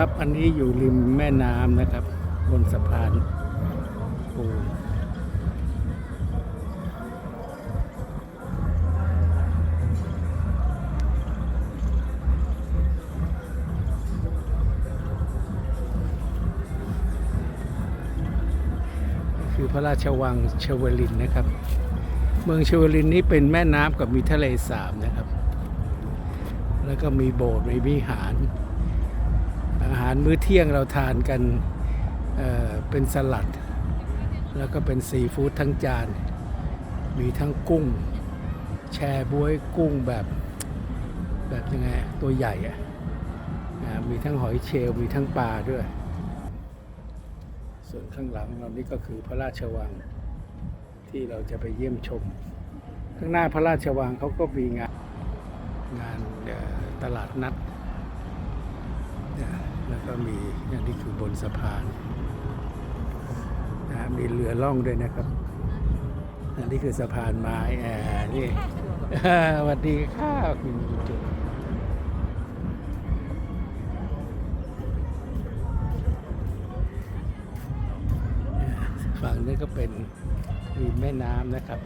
ครับอันนี้อยู่ริมแม่น้ำนะครับ บนสะพานปูคือพระราชวังเชวลินนะครับ เมืองเชวลินนี้เป็นแม่น้ำกับมีทะเลสาบนะครับ แล้วก็มีโบสถ์มีวิหาร อาหารมื้อเที่ยงเราทานกันเเป็นสลัด แล้วก็เป็นซีฟู้ดทั้งจาน มีทั้งกุ้ง แช่บวยกุ้งแบบแบบยังไงตัวใหญ่อะอ่ามีทั้งหอยเชลล์มีทั้งปลาด้วย ส่วนข้างหลังเรานี่ก็คือพระราชวังที่เราจะไปเยี่ยมชม ข้างหน้าพระราชวังเขาก็มีงานงานตลาดนัดเนี่ย แล้วก็มีอย่างนี้คือบนสะพานนะมีเรือล่องด้วยนะครับ อันนี้คือสะพานไม้แอร์นี่สวัสดีค่ะคุณจุ๊ฝั่งนี้ก็เป็นริมแม่น้ำนะครับ